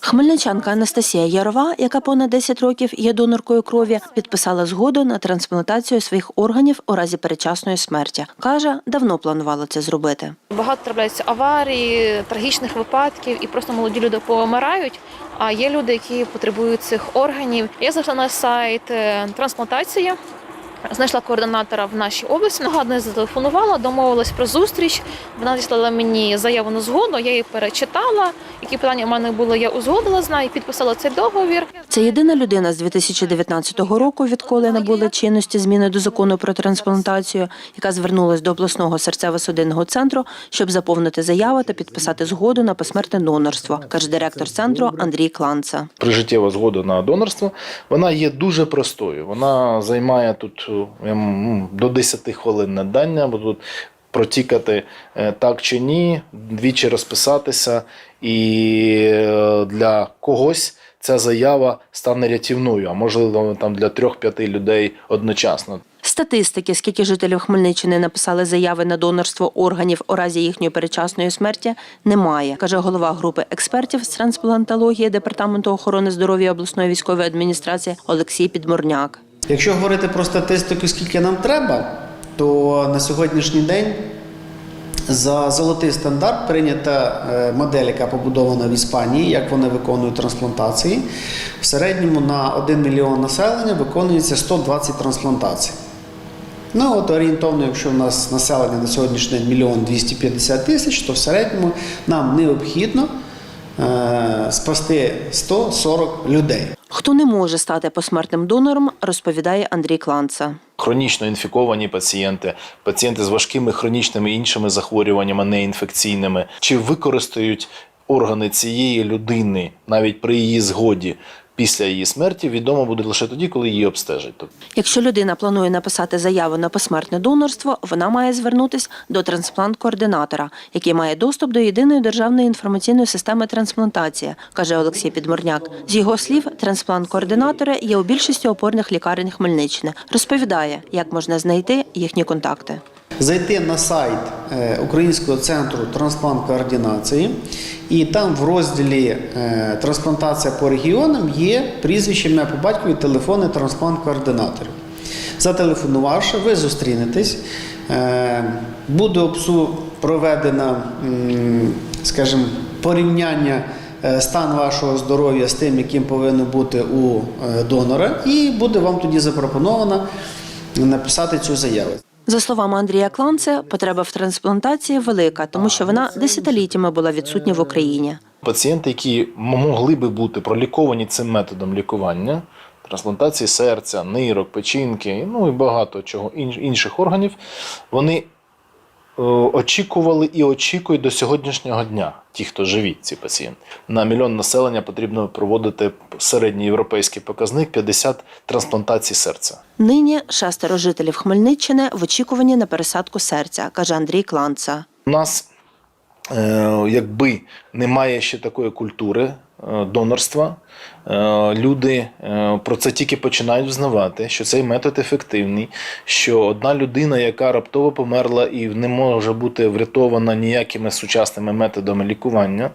Хмельничанка Анастасія Ярова, яка понад 10 років є доноркою крові, підписала згоду на трансплантацію своїх органів у разі передчасної смерті. Каже, давно планувала це зробити. Багато трапляються аварій, трагічних випадків, і просто молоді люди помирають. А є люди, які потребують цих органів. Я зайшла на сайт е, трансплантації. Знайшла координатора в нашій області, нагадно зателефонувала, домовилась про зустріч. Вона діслала мені заяву на згоду, я її перечитала. Які питання в мене були, я узгодила з нею, підписала цей договір. Це єдина людина з 2019 року, відколи набули чинності зміни до закону про трансплантацію, яка звернулась до обласного серцево-судинного центру, щоб заповнити заяву та підписати згоду на посмертне донорство, каже директор центру Андрій Кланца. прижиттєва згода на донорство, вона є дуже простою. Вона займає тут е, м, до 10 хвилин надання, бо протікати е, так чи ні, двічі розписатися, і е, для когось ця заява стане рятівною, а можливо там для трьох-п'яти людей одночасно. Статистики, скільки жителів Хмельниччини написали заяви на донорство органів у разі їхньої передчасної смерті, немає, каже голова групи експертів з трансплантології департаменту охорони здоров'я обласної військової адміністрації Олексій Підморняк. Якщо говорити про статистику, скільки нам треба, то на сьогоднішній день за золотий стандарт прийнята е, модель, яка побудована в Іспанії, як вони виконують трансплантації. В середньому на 1 мільйон населення виконується 120 трансплантацій. Ну, от орієнтовно, якщо в нас населення на сьогоднішній день мільйон 250 тисяч, то в середньому нам необхідно е, спасти 140 людей. Хто не може стати посмертним донором, розповідає Андрій Кланца. Хронічно інфіковані пацієнти, пацієнти з важкими хронічними іншими захворюваннями, неінфекційними, чи використають органи цієї людини навіть при її згоді після її смерті, відомо буде лише тоді, коли її обстежать. Тобто Якщо людина планує написати заяву на посмертне донорство, вона має звернутись до трансплант-координатора, який має доступ до єдиної державної інформаційної системи трансплантація, каже Олексій Підморняк. З його слів, трансплант-координатори є у більшості опорних лікарень Хмельниччини. Розповідає, як можна знайти їхні контакти. Зайти на сайт е, Українського центру трансплант-координації, і там в розділі е, Трансплантація по регіонам є прізвище ім'я по батькові, телефони трансплант-координаторів. Зателефонувавши, ви зустрінетесь. Е, Буде ОПСУ проведено, скажімо, порівняння стан вашого здоров'я з тим, яким повинно бути у донора, і буде вам тоді запропоновано написати цю заяву. За словами Андрія Кланце, потреба в трансплантації велика, тому що вона десятиліттями була відсутня в Україні. пацієнти, які могли би бути проліковані цим методом лікування, трансплантації серця, нирок, печінки, ну і багато чого інших органів, вони очікували і очікують до сьогоднішнього дня, ті, хто живі, ці пацієнти. На мільйон населення потрібно проводити середній європейський показник 50 трансплантацій серця. Нині шестеро жителів Хмельниччини в очікуванні на пересадку серця, каже Андрій Кланца. У нас, е, якби немає ще такої культури е, донорства, е, люди е, про це тільки починають взнавати, що цей метод ефективний, що одна людина, яка раптово померла і не може бути врятована ніякими сучасними методами лікування,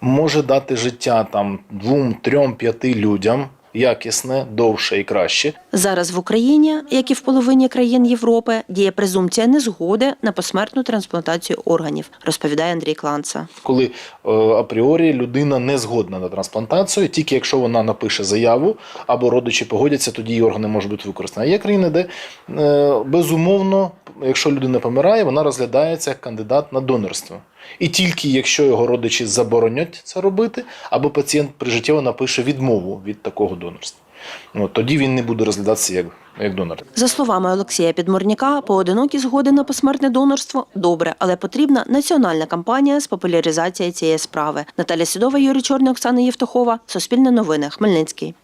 може дати життя там двом, трьом, п'яти людям якісне, довше і краще. Зараз в Україні, як і в половині країн Європи, діє презумпція незгоди на посмертну трансплантацію органів, розповідає Андрій Кланца. коли е, апріорі людина не згодна на трансплантацію, тільки якщо вона напише заяву або родичі погодяться, тоді її органи можуть бути використані. А є країни, де е, безумовно, якщо людина помирає, вона розглядається як кандидат на донорство. І тільки якщо його родичі заборонять це робити, або пацієнт прижиттєво напише відмову від такого донорства. Ну, тоді він не буде розглядатися як, як донор. За словами Олексія Підморняка, поодинокі згоди на посмертне донорство добре, але потрібна національна кампанія з популяризації цієї справи. Наталя Сідова, Юрій Чорний, Оксана Євтухова. Суспільне новини. Хмельницький.